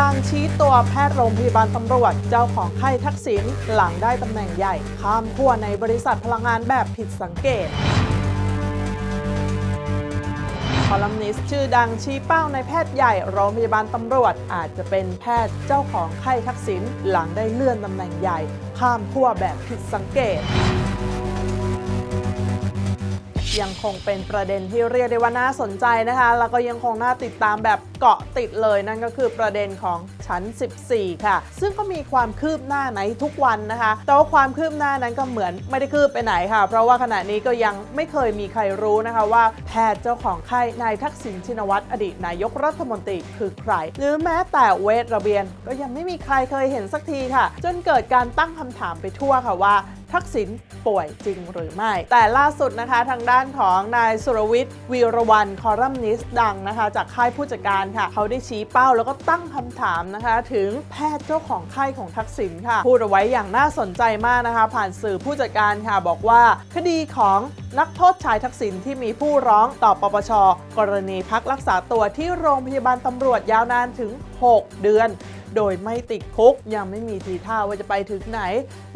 ดังชี้ตัวแพทย์โรงพยาบาลตำรวจ เจ้าของไข้ทักษิณหลังได้ตำแหน่งใหญ่ ข้ามขั้วในบริษัทพลังงานแบบผิดสังเกตคอลัมนิสต์ชื่อดังชี้เป้าในแพทย์ใหญ่โรงพยาบาลตำรวจ อาจจะเป็นแพทย์เจ้าของไข้ทักษิณหลังได้เลื่อนตำแหน่งใหญ่ ข้ามขั้วแบบผิดสังเกต ยังคงเป็นประเด็นที่เรียกได้ว่าน่าสนใจนะคะ แล้วก็ยังคงน่าติดตามแบบเกาะติดเลยนั่นก็คือประเด็นของชั้น 14 ค่ะ ซึ่งก็มีความคืบหน้าในทุกวันนะคะ แต่ว่าความคืบหน้านั้นก็เหมือนไม่ได้คืบไปไหนค่ะ เพราะว่าขณะนี้ก็ยังไม่เคยมีใครรู้นะคะว่าแพทย์เจ้าของไข้นายทักษิณชินวัตรอดีตนายกรัฐมนตรีคือใคร หรือแม้แต่เวทระเบียน ก็ยังไม่มีใครเคยเห็นสักทีค่ะ จนเกิดการตั้งคำถามไปทั่วค่ะว่า ทักษิณป่วยจริงหรือไม่ แต่ล่าสุดนะคะทางด้านของนายสุรวิทย์วีรวัน คอรัมนิสต์ดังนะคะ จากค่ายผู้จัดการค่ะ เขาได้ชี้เป้าแล้วก็ตั้งคำถามนะคะ ถึงแพทย์เจ้าของไข้ของทักษิณค่ะ พูดเอาไว้อย่างน่าสนใจมากนะคะ ผ่านสื่อผู้จัดการค่ะ บอกว่าคดีของนักโทษชายทักษิณที่มีผู้ร้องต่อปปช กรณีพักรักษาตัวที่โรงพยาบาลตำรวจยาวนานถึง 6 เดือน โดยไม่ติดคุก ยังไม่มีทีท่าว่าจะไปถึงไหน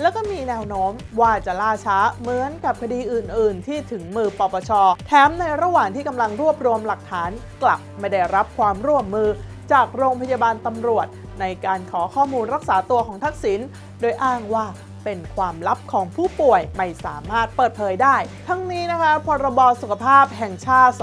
แล้วก็มีแนวโน้มว่าจะล่าช้าเหมือนกับคดีอื่น ๆ ที่ถึงมือปปช แถมในระหว่างที่กำลังรวบรวมหลักฐานกลับไม่ได้รับความร่วมมือจากโรงพยาบาลตำรวจ ในการขอข้อมูลรักษาตัวของทักษิณโดยอ้างว่าเป็นความลับของผู้ป่วยไม่สามารถเปิดเผยได้ ทั้งนี้นะคะพรบสุขภาพแห่งชาติ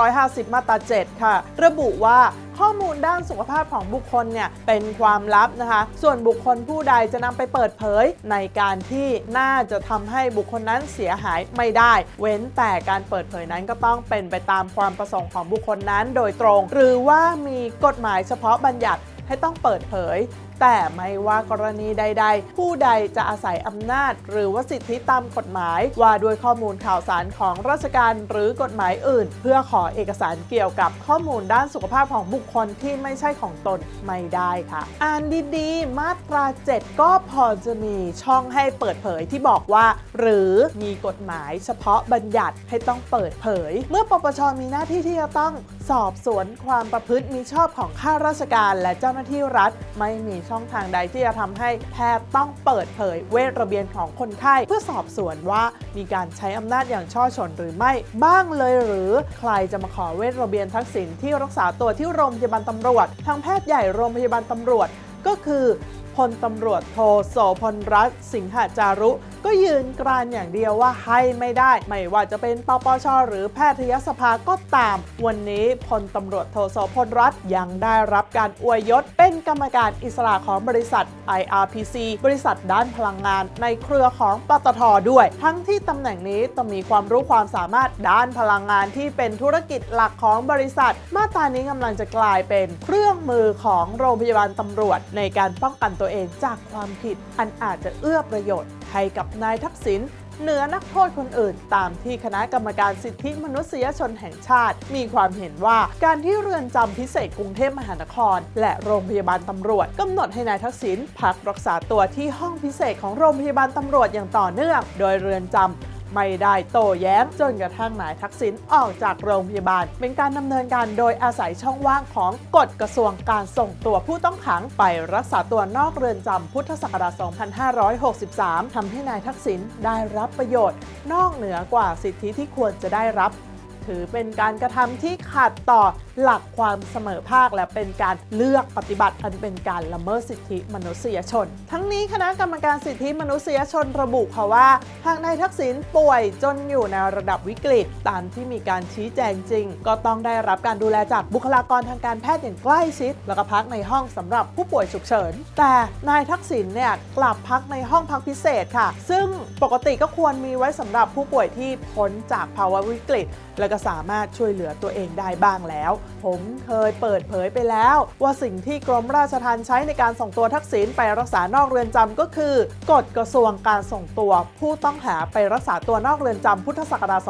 2550 มาตรา 7 ค่ะ ระบุว่า ข้อมูลด้านสุขภาพของบุคคลเนี่ยเป็นความลับนะคะ ส่วนบุคคลผู้ใดจะนำไปเปิดเผยในการที่น่าจะทำให้บุคคลนั้นเสียหายไม่ได้ เว้นแต่การเปิดเผยนั้นก็ต้องเป็นไปตามความประสงค์ของบุคคลนั้นโดยตรง หรือว่ามีกฎหมายเฉพาะบัญญัติให้ต้องเปิดเผย แต่ไม่ว่ากรณีใด ๆ ผู้ใดจะอาศัยอำนาจ หรือว่าสิทธิตามกฎหมาย ว่าด้วยข้อมูลข่าวสารของราชการหรือกฎหมายอื่น เพื่อขอเอกสารเกี่ยวกับข้อมูลด้านสุขภาพของบุคคลที่ไม่ใช่ของตนไม่ได้ค่ะ อ่านดีๆ มาตรา 7 ก็พอจะมีช่องให้เปิดเผยที่บอกว่า หรือมีกฎหมายเฉพาะบัญญัติให้ต้องเปิดเผย เมื่อปปชมีหน้าที่ที่จะต้องสอบสวนความประพฤติมิชอบของข้าราชการและเจ้าหน้าที่รัฐไม่มีช่องทางใดที่จะทำให้แพทย์ต้องเปิดเผยเวทระเบียนของคนไข้ เพื่อสอบสวนว่ามีการใช้อำนาจอย่างช่อชนหรือไม่บ้างเลย หรือใครจะมาขอเวทระเบียนทักษิณที่รักษาตัวที่โรงพยาบาลตำรวจ ทางแพทย์ใหญ่โรงพยาบาลตำรวจ ก็คือพลตำรวจโทโสพลรัตน์สิงหจารุ ก็ยืนกรานอย่างเดียวว่าให้ไม่ได้ ไม่ว่าจะเป็นปปชหรือแพทยสภาก็ตาม วันนี้พลตำรวจโทโสพลรัตน์ยังได้รับการอวยยศ เป็นกรรมการอิสระของบริษัท IRPC บริษัทด้านพลังงาน ในเครือของปตทด้วย ทั้งที่ตำแหน่งนี้ต้องมีความรู้ความสามารถด้านพลังงานที่เป็นธุรกิจหลักของบริษัท มาตรานี้กำลังจะกลายเป็นเครื่องมือของโรงพยาบาลตำรวจ ในการป้องกันตัวเองจากความผิด อันอาจจะเอื้อประโยชน์ ให้กับนายทักษิณเหนือนักโทษคนอื่น ตามที่คณะกรรมการสิทธิมนุษยชนแห่งชาติ มีความเห็นว่าการที่เรือนจำพิเศษกรุงเทพมหานคร และโรงพยาบาลตำรวจกำหนดให้นายทักษิณพักรักษาตัวที่ห้องพิเศษของโรงพยาบาลตำรวจอย่างต่อเนื่อง โดยเรือนจำ ไม่ได้โต้แย้งจนกระทั่งนายทักษิณออกจากโรงพยาบาล เป็นการดำเนินการโดยอาศัยช่องว่างของกฎกระทรวงการส่งตัวผู้ต้องขังไปรักษาตัวนอกเรือนจำพุทธศักราช 2563ทำให้นายทักษิณได้รับประโยชน์ นอกเหนือกว่าสิทธิที่ควรจะได้รับ ถือเป็นการกระทำที่ขัดต่อ หลักความเสมอภาคและเป็นการเลือกปฏิบัติอันเป็นการละเมิดสิทธิมนุษยชน ทั้งนี้คณะกรรมการสิทธิมนุษยชนระบุค่ะว่า หากนายทักษิณป่วยจนอยู่ในระดับวิกฤต ตามที่มีการชี้แจงจริง ก็ต้องได้รับการดูแลจากบุคลากรทางการแพทย์อย่างใกล้ชิด แล้วก็พักในห้องสำหรับผู้ป่วยฉุกเฉิน แต่นายทักษิณเนี่ยกลับพักในห้องพักพิเศษค่ะ ซึ่งปกติก็ควรมีไว้สำหรับผู้ป่วยที่พ้นจากภาวะวิกฤต แล้วก็สามารถช่วยเหลือตัวเองได้บ้างแล้วผมเคยเปิดเผยไปแล้ว ว่าสิ่งที่กรมราชทัณฑ์ใช้ในการส่งตัวทักษิณไปรักษานอกเรือนจำก็คือกฎกระทรวงการส่งตัวผู้ต้องหาไปรักษาตัวนอกเรือนจำพุทธศักราช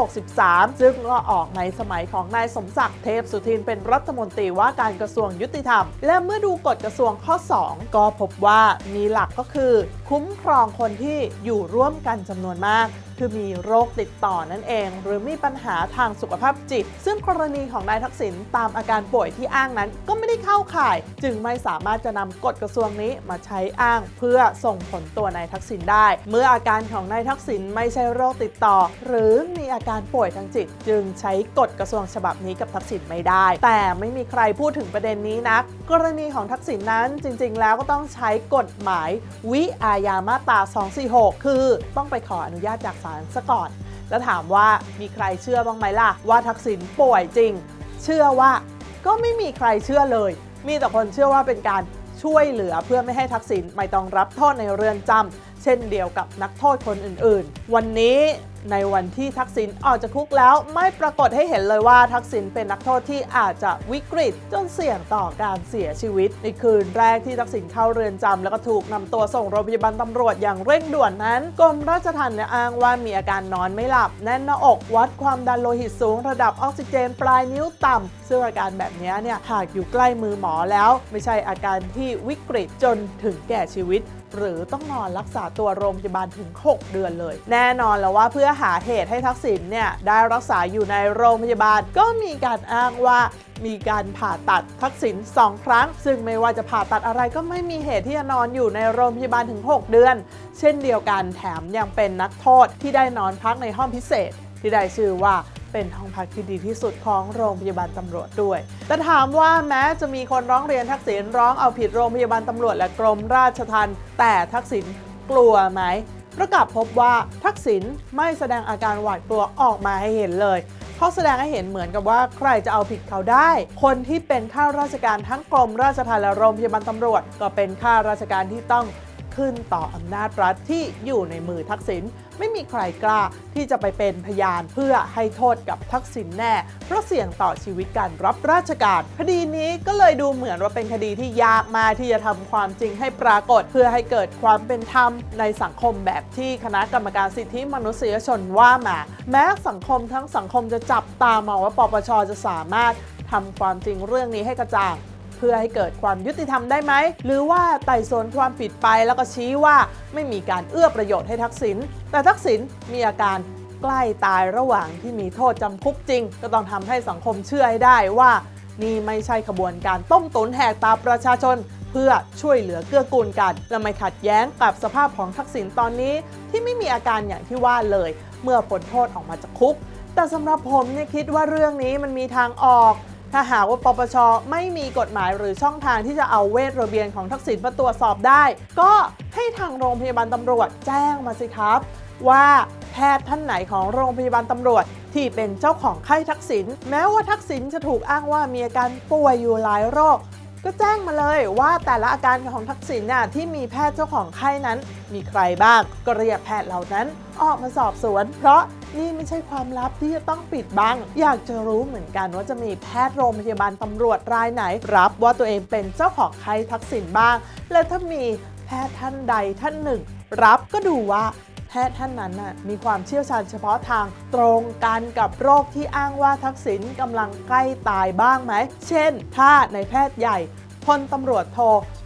2563 ซึ่งก็ออกในสมัยของนายสมศักดิ์เทพสุทินเป็นรัฐมนตรีว่าการกระทรวงยุติธรรม และเมื่อดูกฎกระทรวงข้อ 2 ก็พบว่ามีหลักก็คือ คุ้มครองคนที่อยู่ร่วมกันจำนวนมาก คือมีโรคติดต่อนั่นเอง หรือมีปัญหาทางสุขภาพจิต ซึ่งกรณีของนายทักษิณตามอาการป่วยที่อ้างนั้น ก็ไม่ได้เข้าข่าย จึงไม่สามารถจะนำกฎกระทรวงนี้มาใช้อ้างเพื่อส่งผลตัวนายทักษิณได้ เมื่ออาการของนายทักษิณไม่ใช่โรคติดต่อ หรือมีอาการป่วยทางจิต จึงใช้กฎกระทรวงฉบับนี้กับทักษิณไม่ได้ แต่ไม่มีใครพูดถึงประเด็นนี้นักกรณีของทักษิณนั้นจริง ๆ แล้วก็ต้องใช้กฎหมายวิอาญามาตรา246 คือต้องไปขออนุญาตจากสารซะก่อน แล้วถามว่ามีใครเชื่อบ้างไหมล่ะ ว่าทักษิณป่วยจริง เชื่อว่าก็ไม่มีใครเชื่อเลย มีแต่คนเชื่อว่าเป็นการช่วยเหลือเพื่อไม่ให้ทักษิณไม่ต้องรับโทษในเรือนจำ เช่นเดียวกับนักโทษคนอื่นๆ วันนี้ในวันที่ทักษิณออกจากคุกแล้วไม่ปรากฏให้เห็นเลยว่าทักษิณเป็นนักโทษที่อาจจะวิกฤตจนเสี่ยงต่อการเสียชีวิต ในคืนแรกที่ทักษิณเข้าเรือนจำแล้วก็ถูกนำตัวส่งโรงพยาบาลตำรวจอย่างเร่งด่วนนั้นกรมราชทัณฑ์เนี่ยอ้างว่ามีอาการนอนไม่หลับ แน่นหน้าอกวัดความดันโลหิตสูง ระดับออกซิเจนปลายนิ้วต่ำซึ่งอาการแบบนี้เนี่ยหากอยู่ใกล้มือหมอแล้ว ไม่ใช่อาการที่วิกฤตจนถึงแก่ชีวิต หรือต้องนอนรักษาตัวโรงพยาบาลถึง 6 เดือนเลย แน่นอนแล้วว่าเพื่อหาเหตุให้ทักษิณเนี่ยได้รักษาอยู่ในโรงพยาบาลก็มีการอ้างว่ามีการผ่าตัดทักษิณ2ครั้ง ซึ่งไม่ว่าจะผ่าตัดอะไรก็ไม่มีเหตุที่จะนอนอยู่ในโรงพยาบาลถึง 6 เดือน เช่นเดียวกันแถมยังเป็นนักโทษที่ได้นอนพักในห้องพิเศษ ที่ได้ชื่อว่าเป็นห้องพักที่ดีที่สุดของโรงพยาบาลตำรวจด้วย แต่ถามว่าแม้จะมีคนร้องเรียนทักษิณร้องเอาผิดโรงพยาบาลตำรวจและกรมราชทัณฑ์แต่ทักษิณกลัวไหมประกาศพบว่าทักษิณไม่แสดงอาการหวาดกลัวออกมาให้เห็นเลยเขาแสดงให้เห็นเหมือนกับว่าใครจะเอาผิดเขาได้ คนที่เป็นข้าราชการทั้งกรมราชทัณฑ์และโรงพยาบาลตำรวจ ก็เป็นข้าราชการที่ต้อง ขึ้นต่ออำนาจรัฐที่อยู่ในมือทักษิณไม่มีใครกล้าที่จะไปเป็นพยานเพื่อให้โทษกับทักษิณแน่ เพราะเสี่ยงต่อชีวิตการรับราชการ คดีนี้ก็เลยดูเหมือนว่าเป็นคดีที่ยากมากที่จะทำความจริงให้ปรากฏ เพื่อให้เกิดความเป็นธรรมในสังคมแบบที่คณะกรรมการสิทธิมนุษยชนว่ามา แม้สังคมทั้งสังคมจะจับตามองว่าปปชจะสามารถทำความจริงเรื่องนี้ให้กระจ่าง เพื่อให้เกิดความยุติธรรมได้ไหม หรือว่าไต่สวนความผิดไปแล้วก็ชี้ว่าไม่มีการเอื้อประโยชน์ให้ทักษิณแต่ทักษิณมีอาการใกล้ตายระหว่างที่มีโทษจำคุกจริง ก็ต้องทำให้สังคมเชื่อให้ได้ว่า นี่ไม่ใช่ขบวนการต้มตุนแหกตาประชาชน เพื่อช่วยเหลือเกื้อกูลกัน และไม่ขัดแย้งกับสภาพของทักษิณตอนนี้ ที่ไม่มีอาการอย่างที่ว่าเลย เมื่อพ้นโทษออกมาจากคุก แต่สำหรับผมเนี่ยคิดว่าเรื่องนี้มันมีทางออก ถ้าหากว่าปปชไม่มีกฎหมายหรือช่องทางที่จะเอาเวทระเบียนของทักษิณมาตรวจสอบได้ ก็ให้ทางโรงพยาบาลตำรวจแจ้งมาสิครับ ว่าแพทย์ท่านไหนของโรงพยาบาลตำรวจที่เป็นเจ้าของไข้ทักษิณแม้ว่าทักษิณจะถูกอ้างว่ามีอาการป่วยอยู่หลายโรค ก็แจ้งมาเลยว่าแต่ละอาการของทักษิณน่ะที่มีแพทย์เจ้าของไข้นั้น มีใครบ้างก็เรียกแพทย์เหล่านั้น ออกมาสอบสวน เพราะนี่ไม่ใช่ความลับที่จะต้องปิดบัง อยากจะรู้เหมือนกันว่าจะมีแพทย์โรงพยาบาลตำรวจรายไหน รับว่าตัวเองเป็นเจ้าของไข้ทักษิณบ้าง และถ้ามีแพทย์ท่านใดท่านหนึ่ง รับก็ดูว่าแพทย์ท่านนั้นน่ะมีความเชี่ยวชาญเฉพาะทางตรงกันกับโรคที่อ้างว่าทักษิณกำลังใกล้ตายบ้างไหม เช่น ถ้าในแพทย์ใหญ่พลตำรวจโท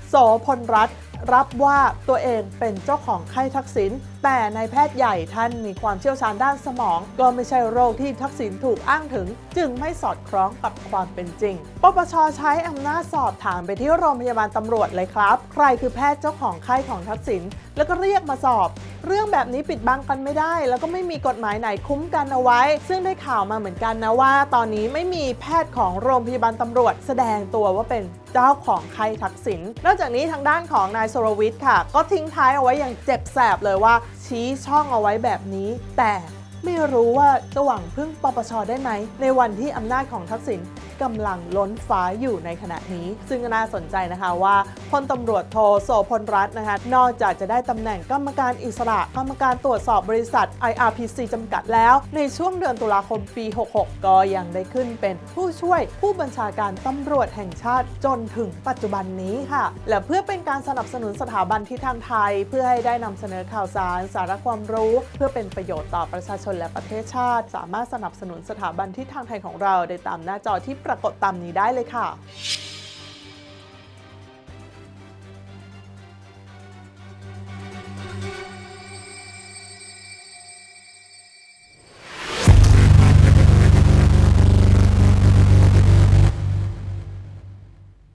โสพลรัตรับว่าตัวเองเป็นเจ้าของไข้ทักษิณ แต่ในายแพทย์ใหญ่ท่านมีความเชี่ยวชาญด้านสมอง ก็ไม่ใช่โรคที่ทักษิณถูกอ้างถึง จึงไม่สอดคล้องกับความเป็นจริง ปปชใช้อำนาจสอบถามไปที่โรงพยาบาลตำรวจเลยครับ ใครคือแพทย์เจ้าของไข้ของทักษิณแล้วก็เรียกมาสอบ เรื่องแบบนี้ปิดบังกันไม่ได้ แล้วก็ไม่มีกฎหมายไหนคุ้มกันเอาไว้ ซึ่งได้ข่าวมาเหมือนกันนะว่า ตอนนี้ไม่มีแพทย์ของโรงพยาบาลตำรวจ แสดงตัวว่าเป็นเจ้าของไข้ทักษิณนอกจากนี้ทางด้านของนายสรวิทย์ค่ะ ก็ทิ้งท้ายเอาไว้อย่างเจ็บแสบเลยว่าชี้ช่องเอาไว้แบบนี้ แต่ไม่รู้ว่าจะหวังพึ่งปปชได้ไหม ในวันที่อำนาจของทักษิณ กำลังล้นฟ้าอยู่ในขณะนี้ ซึ่งน่าสนใจนะคะว่าพลตำรวจโทโสพลรัตน์นะคะนอกจากจะได้ตำแหน่งกรรมการอิสระกรรมการตรวจสอบบริษัท IRPC จำกัดแล้ว ในช่วงเดือนตุลาคมปี 66 ก็ยังได้ขึ้นเป็นผู้ช่วยผู้บัญชาการตำรวจแห่งชาติจนถึงปัจจุบันนี้ค่ะ และเพื่อเป็นการสนับสนุนสถาบันที่ทางไทย เพื่อให้ได้นำเสนอข่าวสารสาระความรู้ เพื่อเป็นประโยชน์ต่อประชาชนและประเทศชาติ สามารถสนับสนุนสถาบันที่ทางไทยของเราได้ตามหน้าจอที่ปรากฏตามนี้ได้เลยค่ะ